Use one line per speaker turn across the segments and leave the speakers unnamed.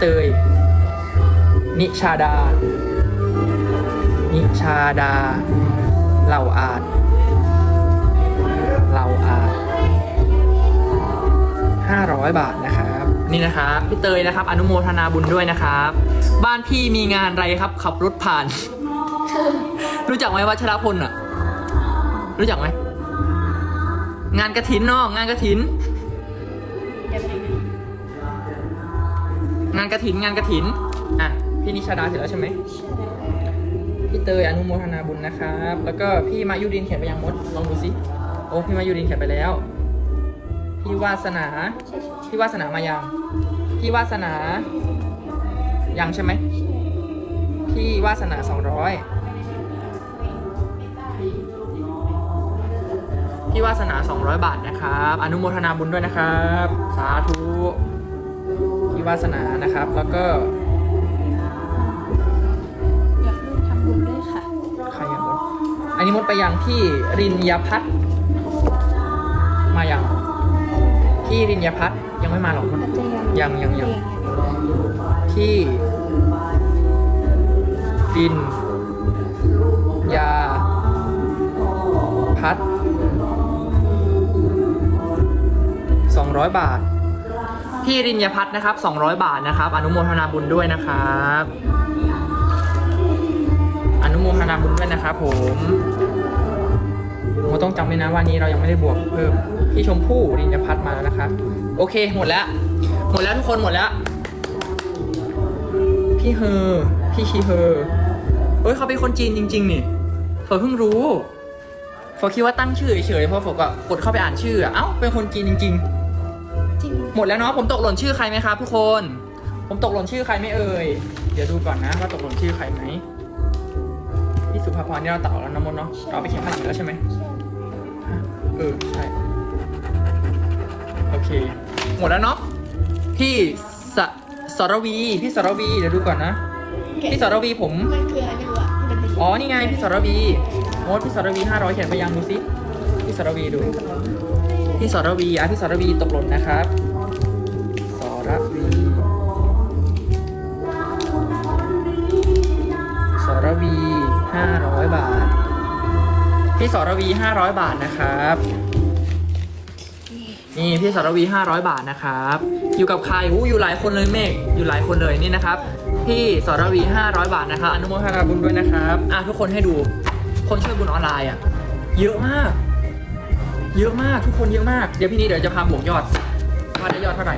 เตย นิชาดา นิชาดา เหล่าอาจเหล่าอาจห้าร้อยบาทนะครับ นี่นะครับพี่เตยนะครับ อนุโมทนาบุญด้วยนะครับ บ้านพี่มีงานอะไรครับ ขับรถผ่าน รู้จักไหมวัชรพลอะรู้จักไหมงานกระถินนาะงานกระถิน งานกระถินงานกระถิน อะ พี่นิชาดาเสร็จแล้วใช่ไหมพี่เตยอนุโมทนาบุญนะครับ แล้วก็พี่มายุรินเขียนไปยังมด ลองดูสิโอ้พี่มายุรินเขียนไปแล้ว พี่วาสนา พี่วาสนามายัง พี่วาสนา ยังใช่ไหม พี่วาสนาสองร้อยพี่วาสนา 200 บาทนะครับ อนุโมทนาบุญด้วยนะครับ สาธุ พี่วาสนานะครับ แล้วก็
อยากร่วมทำบุญด้วยค่ะ
ใครยังมดอันนี้มดไปยังพี่รินยพัฒน์มายังพี่รินยพัฒน์ยังไม่มาหรอกมั้ง
อาจจะยัง
ยังยังยังพี่รินยาพัฒสองร้อยบาท พี่รินยพัฒน์นะครับสองร้อยบาทนะครับ อนุโมทนาบุญด้วยนะครับ อนุโมทนาบุญด้วยนะครับ ผมเราต้องจำไว้นะว่านี้เรายังไม่ได้บวกเพิ่มพี่ชมพู่รินยพัฒน์มาแล้วนะครับ โอเค หมดแล้ว หมดแล้วทุกคนหมดแล้ว พี่เฮอพี่ชีเฮอเฮ้ยเขาเป็นคนจีนจริง ๆ นี่ฝนเพิ่งรู้ฝนคิดว่าตั้งชื่อเฉยๆเพราะฝนก็กดเข้าไปอ่านชื่อ เอ้าเป็นคนจีนจริง ๆ
จริง
ๆหมดแล้วเนาะผมตกหล่นชื่อใครไหมครับทุกคน ผมตกหล่นชื่อใครไหม่เอ่ยเดี๋ยวดูก่อนนะว่าตกหล่นชื่อใครไหมพี่สุภาพรนี่เราตัดออกแล้วนะมดเนาะเราเอาไปเขียนภาษีแล้วใช่ไหมเออใช่โอเค หมดแล้วเนาะพี่สสรวีพี่สรวีเดี๋ยวดูก่อนนะพี่สรวีผม
มันคืออะไรไม่รู้อะที่มันเป็น
อ๋อนี่ไงพี่สรวีโมดพี่สรวีห้าร้อยเขียนไปยังดูสิพี่สรวีดู พี่สรวีอะพี่สรวีตกหล่นนะครับสรวีสรวีห้าร้อยบาท พี่สรวีห้าร้อยบาทนะครับ นี่พี่สรวีห้าร้อยบาทนะครับ อยู่กับใครอู้อยู่หลายคนเลยเมฆอยู่หลายคนเลยนี่นะครับ พี่สรวีห้าร้อยบาทนะครับอนุโมทนาบุญด้วยนะครับอะทุกคนให้ดูคนช่วยบุญออนไลน์อะเยอะมาก เยอะมากทุกคนเยอะมาก เดี๋ยวพี่นี้เดี๋ยวจะพาบวกยอดว่าได้ยอดเท่าไหร่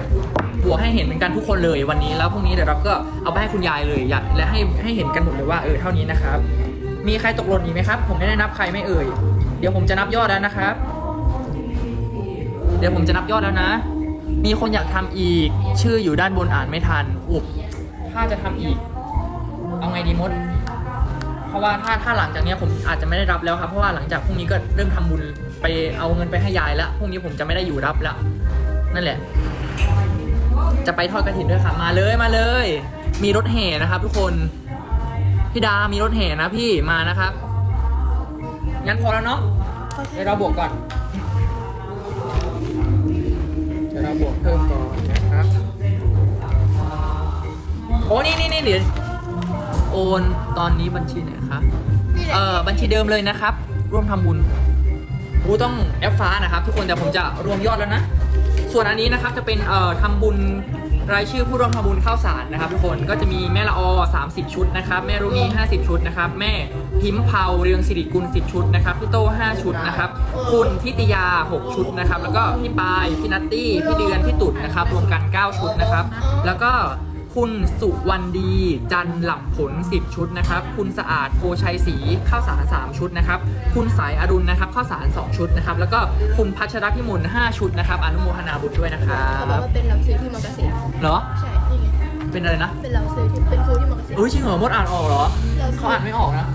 บวกให้เห็นเป็นกันทุกคนเลยวันนี้แล้วพรุ่งนี้เดี๋ยวเราก็เอาไปให้คุณยายเลยอยากและให้ให้เห็นกันหมดเลยว่าเออเท่านี้นะครับ มีใครตกหล่นอีกไหมครับ ผมไม่ได้นับใครไม่เอ่ยเดี๋ยวผมจะนับยอดแล้วนะครับ เดี๋ยวผมจะนับยอดแล้วนะ มีคนอยากทำอีก ชื่ออยู่ด้านบนอ่านไม่ทันอุบถ้าจะทำอีก เอาไงดีมด เพราะว่าถ้าถ้าหลังจากนี้ผมอาจจะไม่ได้รับแล้วครับ เพราะว่าหลังจากพรุ่งนี้ก็เริ่มทำบุญ ไปเอาเงินไปให้ยายแล้วพรุ่งนี้ผมจะไม่ได้อยู่รับแล้วนั่นแหละ จะไปทอดกระถินด้วยค่ะมาเลยมาเลย มีรถแห่นะครับ ทุกคนพี่ดา มีรถแห่นะพี่มานะครับงั้นพอแล้วเนาะเดี๋ยวเราบวกก่อนเดี๋ยวเราบวกเพิ่มก่อนนะครับโอ้นี่นี่นี่เดี๋ยวโอนตอนนี้บัญชีไหนคะ
นี่แหละ
เออบัญชีเดิมเลยนะครับ ร่วมทำบุญ กูต้องแอปฟ้านะครับ ทุกคนแต่ผมจะรวมยอดแล้วนะ ส่วนอันนี้นะครับจะเป็นเอ่อทำบุญรายชื่อผู้ร่วมทำบุญข้าวสารนะครับ ทุกคนก็จะมีแม่ละอ30 ชุดนะครับแม่รุนี50 ชุดนะครับแม่พิมพ์เผาเรืองสิริกุล10 ชุดนะครับพี่โต้5ชุดนะครับคุณทิติยา 6 ชุดนะครับแล้วก็พี่ปายพี่นัตตี้พี่เดือนพี่ตุ่นนะครับรวมกัน 9 ชุดนะครับ แล้วก็ คุณสุวรรณดี จันหลับผล 10 ชุดนะครับ คุณสะอาดโพชัยศรีข้าวสาร3ชุดนะครับ คุณสายอรุณนะครับข้าวสาร 2 ชุดนะครับ แล้วก็คุณพัชรพิมล5ชุดนะครับ อนุโมทนาบุญด้วยนะครั
เขาบอก
บ
ว่าเป็นเราซื้อที่มอเกษตร
เหรอ
ใช่นี่ไง
เป็นอะไรนะ
เป็นเราซื้อที่เป็นครูที่มอเกษตร
เฮ้ยจริงเหรอมดอ่านออกเหรอ
เรา
เขาอ่านไม่ออกนะ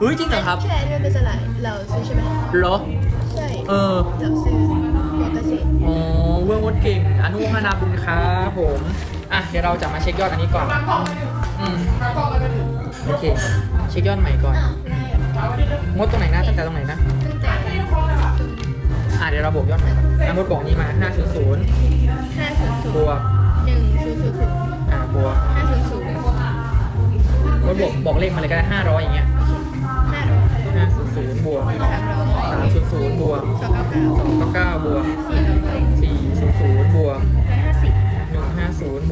เฮ้ยจริงเหรอครับ
ใช่นี่มันเป็นสลายเราซื้อใช่ไหม
เหรอ
ใช่
เออ
เราซื้อมอเกษตร
อ๋อเวิร์งมดเก่ง อนุโมทนาบุญครับผม อะเดี๋ยวเราจะมาเช็คยอดอันนี้ก่อนอืมโอเค เช็คยอดใหม่ก่อนมดตรงไหนนะตั้งแต่ตรงไหนนะ
ตั้งแต่
อะเดี๋ยวเราบวกยอดใหม่ก่อนอะมดบอกนี้มา500
ห้าศูนย์ศูนย์
บวก
หนึ่งศูนย์ศูนย์ศูนย์
มดบอกบอกเลขมาเลยก็ได้ห้าร้อยอย่างเงี้ย
ห้าร้อย
ห้าศูนย์ศูนย์บวก
สามร้อย
สามศูนย์ศูนย์บวก
สองเก้าเก้า
สองเก้าเก้าบวก
สี่ร้อย
สี่ศูนย์ศูนย์บวก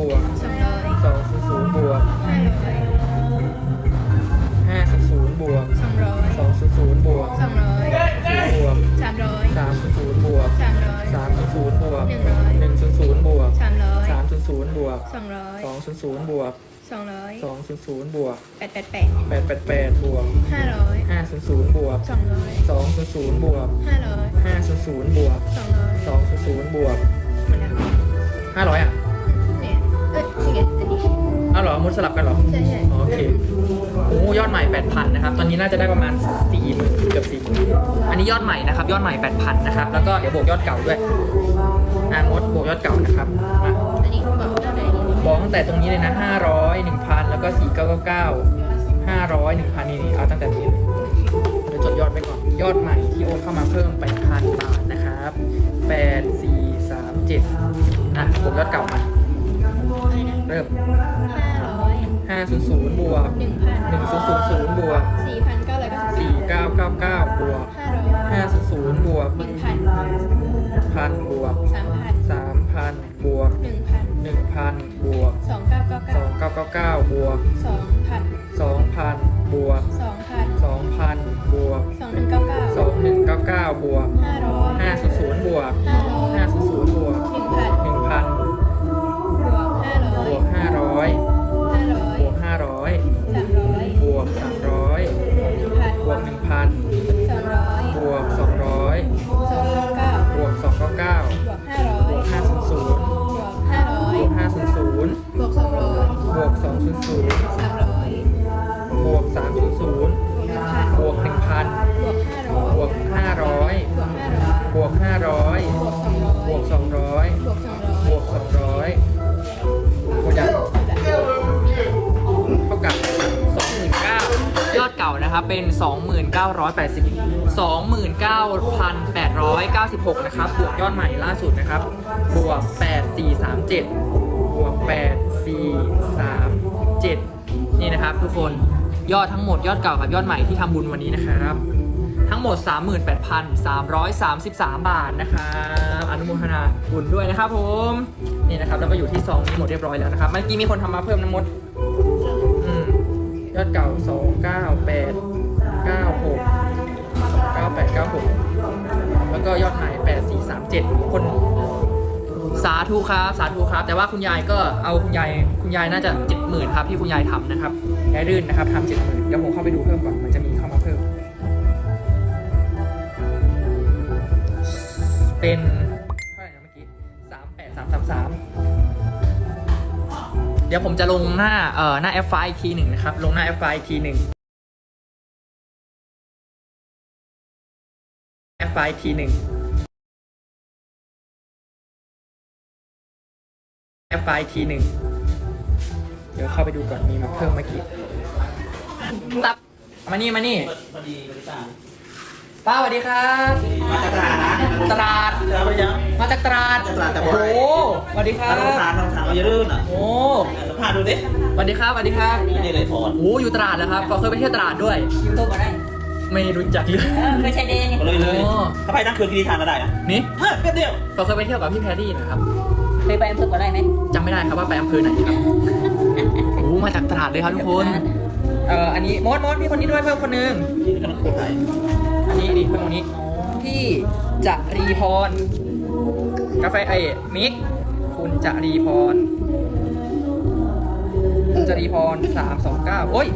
บ
วก
สองร้อย
สองศูนย์ศูนย์บวก
ห้าร้อย
ห้าศูนย์ศูนย์บวก
สองร้อย
สองศูนย์ศูนย์บวก
สองร้อย
ศูนย์บวก
สามร้อย
สามศูนย์ศูนย์บวก
สามร้อย
สามศูนย์ศูนย์บวก
หนึ่งร้อย
หนึ่งศูนย์ศูนย์บวก
สามร้อย
สามศูนย์ศูนย์บวก
สองร้อย
สองศูนย์ศูนย์บวก
สองร้อย
สองศูนย์ศูนย์บวก
แปดแปดแปด
แปดแปดแปดบวก
ห้าร้อย
ห้าศูนย์ศูนย์บวก
สองร้อย
สองศูนย์ศูนย์บวก
ห้าร้อย
ห้าศูนย์ศูนย์บวก
สองร้อย
สองศูนย์ศูนย์บวก
หมดแล้ว
ห้าร้อยอะ
เห
รอมุดสลับกันเหรอ
ใช่ใช่
อ๋อโอเคโอ้ยอดใหม่ 8,000นะครับตอนนี้น่าจะได้ประมาณ40,000เกือบ40,000อันนี้ยอดใหม่นะครับ ยอดใหม่ 8,000นะครับแล้วก็เดี๋ยวบวกยอดเก่าด้วยอ่ามดบวกยอดเก่านะครับมา
อันนี้บอกเท่าไหร่นี่
บอกตั้งแต่ตรงนี้เลยนะ500 1,000 แล้วก็ 4999 500 1,000นี่นี่เอาตั้งแต่นี้เลยเดี๋ยวจดยอดไปก่อนยอดใหม่ที่โอนเข้ามาเพิ่ม8,000บาทนะครับ8 4 3 7อะบวกยอดเก่ามา
อะไรนะ
เริ่ม
ห้าร้อย
500บวก
หนึ่งพัน
1000บวก
สี่พันเก้าร้อยเก้าสิบ
4999บวก
ห้าร้อย
500บวก
หนึ่งพัน
พันบวก
สามพัน
3,000บวก
หนึ่งพัน
1,000บวก
สองเก้าเก้าเก้า
2999บวก
สองพัน
2,000บวก
สองพัน
2,000บวก
สองหนึ่งเก้าเก้า
2199บวก
ห้าร้อย
500บวก
ห้าร้อย
500 วก300
หนึ่งพัน
บวก1,000
สองร้อย
บวก200
สองเก้าเก้า
บวก299
บวกห้าร้อย
บวก500
บวกห้าร้อบยว
ก500
บวกสองร้อย
บวก200
สาม นะ
ครับเป็น 2,980 29,896 นะครับบวกยอดใหม่ล่าสุดนะครับบวก 8437 บวก 8437 นี่นะครับทุกคนยอดทั้งหมดยอดเก่ากับยอดใหม่ที่ทำบุญวันนี้นะครับทั้งหมด 38,333 บาทนะครับอนุโมทนาบุญด้วยนะครับผมนี่นะครับแล้วก็อยู่ที่ซองนี้หมดเรียบร้อยแล้วนะครับเมื่อกี้มีคนทำมาเพิ่มน้ำมด ยอดเก่า 298 96 298 96 แล้วก็ยอดหม่8437 คน สาธุครับ สาธุครับ แต่ว่าคุณยายก็เอาคุณยาย คุณยายน่าจะ 70,000 ครับที่คุณยายทำนะครับยายรื่นนะครับทำ70,000 เดี๋ยวผมเข้าไปดูเพิ่มก่อน มันจะมีเข้ามาเพิ่ม เป็นเท่าไหร่นะเมื่อกี้สามแป ดสามสามสามเดี๋ยวผมจะลงหน้าเอ่อหน้า F ไฟอีกทีหนึ่งนะครับ ลงหน้า F ไฟอีกทีหนึ่ง F ไฟอีกทีหนึ่ง F ไฟอีกทีหนึ่ง เดี๋ยวเข้าไปดูก่อนมีมาเพิ่มเมื่อกี้ตับมานี่มานี่
พอดีบริษัท
ป้าสวัสดีครับ
มาจากตลาดนะ
ตลาด
เจอไปยัง
มาจากตราด
มาจากตราดแต่บ่
โอ้
อย
โหสวัสดีครั
ถ้าเราทาน
บ
เราทานเราจะรื่นอะ
โอ้
สัมภาษณ์ดูสิ
สวัสดีครับสวัสดีครับ
นี่เลยพร
โอ้อยู่ตราดแล้วครับเขาเคยไปเที่ยวตราดด้วย
ยูทูบก็ได้
ไม่รู้จักเลย
เออเคยใช้เดนนี่
ก็เลยเลย
โอ้
ถ้าไปทั้งคืนกินที่ทานก็ได้นะ
นี่
เฮ้ยแป๊บเดียว
เขาเคยไปเที่ยวกับพี่แพรรี่นะครับ
เคยไปอำเภอก็ได้ไหม
จำไม่ได้ครับว่าไปอำเภอไหนครับโอ้มาจากตราดเลยครับทุกคนเอ่ออันนี้มดมดพี่คนนี้ด้วยเพิ่มคนหนึง
กินขนมโคตรไทย
อันนี้นี่เพิ่มคนนี้พี่จรีพร กาแฟไอมิก คุณจรีพร คุณจรีพรสามสองเก้าโอ้ย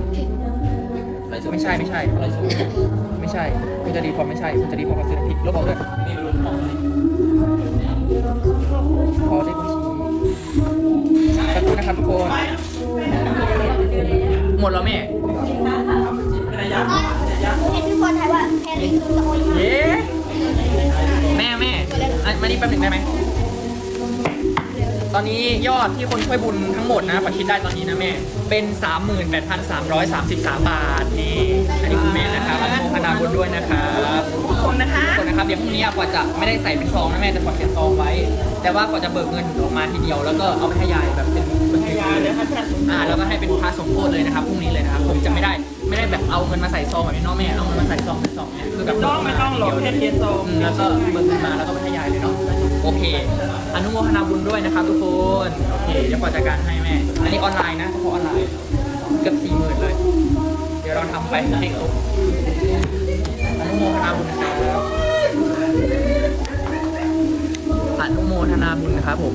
ไม่ใช่ไม่ใช่
อะไรสูง
ไม่ใช่ คุณจรีพรไม่ใช่ คุณจรีพรมาซื้อผิดลบออกด้วย
นี่ไม่รู้ของอะไร
ขอเลขบัญชีสักครู่นะครับทุกคน หมดแล้วแม่
เป็นระยะ
เห็นทุกคนถ่ายว่าแพนคือตะโกน
เย้ แม่แม่อะมานี่แป๊บหนึ่งได้ไหม ตอนนี้ยอดที่คนช่วยบุญทั้งหมดนะประคิดได้ตอนนี้นะแม่ เป็น 38,333 บาทนี่อันนี้คุณแม่นะครับอนุโมทนาบุญด้วยนะครับทุกคนนะคะทุกคนนะครับ เดี๋ยวพรุ่งนี้กว่าจะไม่ได้ใส่เป็นซองนะแม่จะถอดเป็นซองไว้ แต่ว่ากว่าจะเบิกเงินออกมาทีเดียวแล้วก็เอาไปให้ยายแบบเป็นบัญชี
ยาเดี๋ยวให้ท่าน
อ่าแล้วก็ให้เป็นพระสมโภชเลยนะครับพรุ่งนี้เลยนะครับ ม่ได้แบบเอาเงินมาใส่ซองแบบนี้เน้องแม่เอาเงินมาใส่ซองใส่ซองเนี่ยคือแบบ
ต้องไม่ต้องหรอกแค่เทียนโต
อืมแล้วก็เบิกเงินมาแล้วก็ไปให้ยายเลยเนาะโอเค อนุโมทนาบุญด้วยนะครับทุกคนโอเคเดี๋ยวขอจัดการให้แม่ อันนี้ออนไลน์นะเฉพาะออนไลน์เกือบสี่หมื่นเลย เดี๋ยวเราทำไปให้ครบอนุโมทนาบุญนะครับอนุโมทนาบุญนะครับผม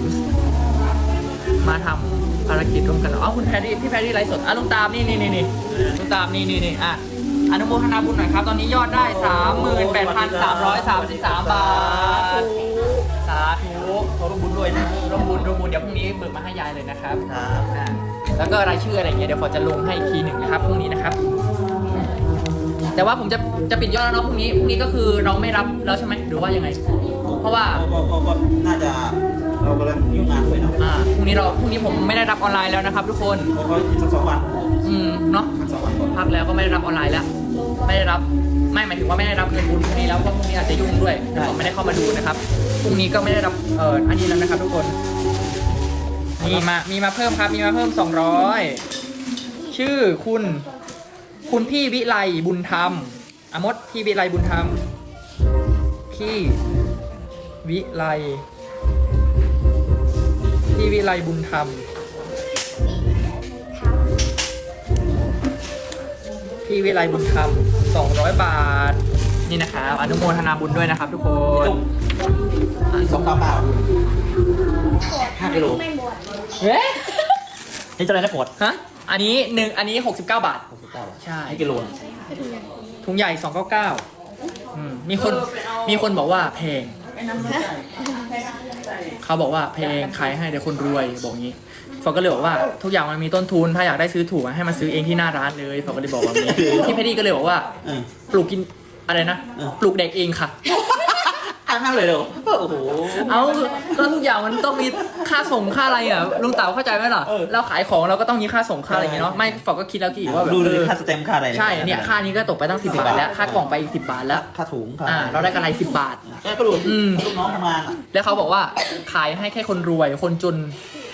มาทำ ภารกิจร่วมกันอ๋อคุณแพรรี่พี่แพรรี่ไลฟ์สดอะลุงตามนี่นี่นี่นี่ลุงตามนี่นี่นี่อะอนุโมทนาบุญหน่อยครับ ตอนนี้ยอดได้สามหมื่นแปดพันสามร้อยสามสิบสามบาท สาธุ
เขาร่วมบุญด้วยนะ
ร่วมบุญร่วมบุญเดี๋ยวพรุ่งนี้เบิกมาให้ยายเลยนะครับ
ครับ
อ่าแล้วก็รายชื่ออะไรอย่างเงี้ยเดี๋ยวขอจะลงให้อีกทีหนึ่งนะครับพรุ่งนี้นะครับ แต่ว่าผมจะจะปิดยอดแล้วเนาะพรุ่งนี้พรุ่งนี้ก็คือเราไม่รับแล้วใช่ไหมหรือว่ายังไง เพราะว่า
ก็ก็ก็น่าจะ เรากำลังยุ่งงานด้วยเนาะ
อ่าพรุ่งนี้เราพรุ่งนี้ผมไม่ได้รับออนไลน์แล้วนะครับ ทุกคน
เขาก็อีกสักสองวัน
อืมเนาะ
สักสองวันก่อน
พักแล้วก็ไม่ได้รับออนไลน์แล้ว ไม่ได้รับไม่หมายถึงว่าไม่ได้รับเงินบุญพรุ่งนี้แล้วเพราะพรุ่งนี้อาจจะยุ่งด้วยผมไม่ได้เข้ามาดูนะครับพรุ่งนี้ก็ไม่ได้รับเอ่ออันนี้แล้วนะครับ ทุกคน มีมามีมาเพิ่มครับ มีมาเพิ่ม200ชื่อคุณ คุณพี่วิไลบุญธรรมอมดพี่วิไลบุญธรรมพี่วิไล พี่วิไลบุญธรรม พี่วิไลบุญธรรม200 บาท นี่นะครับอนุโมทนาบุญด้วยนะครับทุกคน
อีกสองเก้าเก้าห้ากิโล
ไม่หมด
เฮ้ย
นี่จะอะไรนะปวด
ฮะอันนี้หนึ่งอันนี้ 69 บาท
หกสิบเก้า
ใช่
ห้ากิโล
ไปถึงยัง
ถุงใหญ่ 299อืมมีคนมีคนบอกว่าแพง เขาบอกว่าแพงขายให้แต่คนรวยบอกงี้ฟอก็เลยบอกว่าทุกอย่างมันมีต้นทุน ถ้าอยากได้ซื้อถูกอะให้มาซื้อเองที่หน้าร้านเลยฟอก็เลยบอกแบบนี้พี่เพดดี้ก็เลยบอกว่า
เออ
ปลูกกินอะไรนะ
เออ
ปลูกเด็กเองค่ะ
อ่านมากเลยเหรอโอ้โห
เอาก็ทุกอย่างมันต้องมีค่าส่งค่าอะไรอะลุงเต๋าเข้าใจไหมล่ะ
เออ
เราขายของเราก็ต้องมีค่าส่งค่าอะไรอย่างเงี้ยเนาะไม่ฟอกก็คิดแล้วกี่ว่าแบบ
ดูเลย
เออ
ค่าสเต็มค่าอะไร
ใช่เนี่ยค่านี้ก็ตกไปตั้งสิบบาทแล้วค่ากล่องไปอีกสิบบาทแล้ว
ค่าถุงค่า
อ่าเราได้กำไรสิบบาท
แกก็รู้
อืม
ลูกน้องทำงานอะ
แล้วเขาบอกว่าขายให้แค่คนรวยคนจน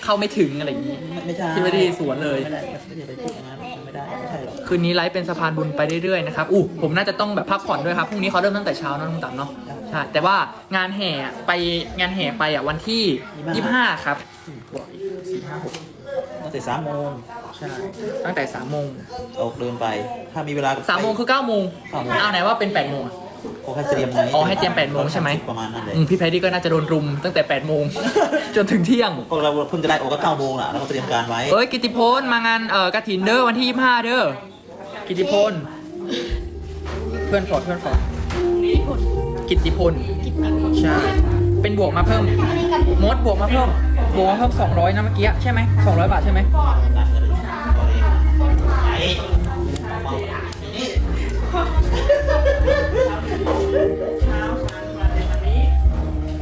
เข้าไม่ถึงอะไรอย่างงี้
ไม่ไม่ใช่
ที่ไม่ได้สวนเลย
ไม่ได้ไม่ได้ไปพูดอย่างนั้นไม่ได้ไม่ใช่หรอก
คืนนี้ไลฟ์เป็นสะพานบุญไปเรื่อยๆนะครับอู้ผมน่าจะต้องแบบพักผ่อนด้วยครับพรุ่งนี้เขาเริ่มตั้งแต่เช้าเนอะลุงเต๋าเนาะใช่แต่ว่างานแห่ไปงานแห่ไปอะวันที่ยี่สิบห้าครับบวกอีกสี่ห้าหก
ตั้งแต่สามโมง
ใช่ตั้งแต่สามโมง
ออกเดินไปถ้ามีเวลาก็
สามโมงคือเก้าโมง
เก้าโมง
อ้าวไหนว่าเป็นแปดโมงอะ
เขาให้เตรียมไง
อ๋อให้เตรียม8โมงใช่ไหม
ประมาณนั้นเลย
อืมพี่แพดดี้ก็น่าจะโดนรุมตั้งแต่แปดโมงจนถึงเที่ยง
ก็เราเพิ่งจะได้ออกก็เก้าโมงแหละแล้วก็เตรียมการไว้
เอ้ยกิติพลมางานเอ่อกระถินเด้อวันที่ยี่ห้าเด้อ กิติพล เพื่อนฟอร์ดเพื่อนฟอร์ดกิติพลใช่เป็นบวกมาเพิ่ม
อันนี้กับ
มดบวกมาเพิ่มบวกมาเพิ่ม200นะเมื่อกี้ใช่ไหม200บาทใช่ไหม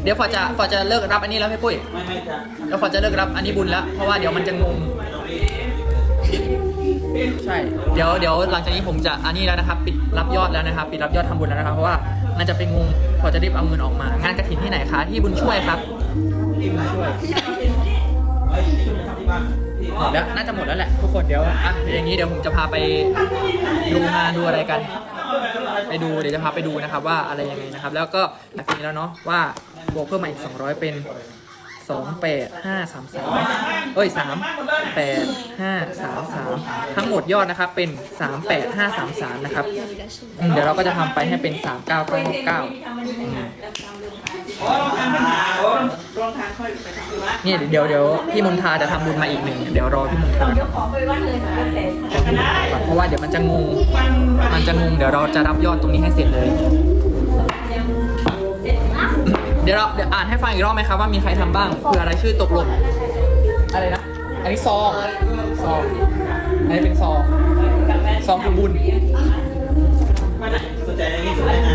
เดี๋ยวฟอร์ดจะฟอร์ดจะเลิกรับอันนี้แล้วพี่ปุ้ย
ไม่ไม่จ้ะ
แล้วฟอร์ดจะเลิกรับอันนี้บุญแล้วเพราะว่าเดี๋ยวมันจะงง ใช่ เดี๋ยวเดี๋ยวหลังจากนี้ผมจะอันนี้แล้วนะครับ ปิดรับยอดแล้วนะครับ ปิดรับยอดทำบุญแล้วนะครับ เพราะว่ามันจะเป็นงงพอจะรีบเอาเงินออกมา งานกระถินที่ไหนคะ ที่บุญช่วยครับที่บุญช่วยหมดแล้วน่าจะหมดแล้วแหละทุกคนเดี๋ยวอะเดี๋ยวอย่างนี้เดี๋ยวผมจะพาไปดูงานดูอะไรกัน ไปดูเดี๋ยวจะพาไปดูนะครับว่าอะไรยังไงนะครับ แล้วก็หลังจากนี้แล้วเนาะว่าบวกเพิ่มมาอีก200 เป็น สองแปดห้าสามสามเอ้ยสามแปดห้าสามสามทั้งหมดยอดนะครับเป็นสามแปดห้าสามสามนะครับอืมเดี๋ยวเราก็จะทำไปให้เป็นสามเก้าเก้าเก้าเนี่ยเดี๋ยวเดี๋ยวพี่มนทาจะทำบุญมาอีกหนึ่งเดี๋ยวรอพี่มนทา
เดี๋ยวขอไปวัดเลยนะแต่
เพราะว่าเดี๋ยวมันจะงง มันจะงง เดี๋ยวเราจะรับยอดตรงนี้ให้เสร็จเลย เดี๋ยวเราเดี๋ยวอ่านให้ฟังอีกรอบไหมครับว่ามีใครทำบ้างเผื่ออะไรายชื่อตกหล่นอะไรนะ อันนี้ซองซองอันนี้เป็นซองซองคือบุญ
สนใจอะไรนี่สนใจงาน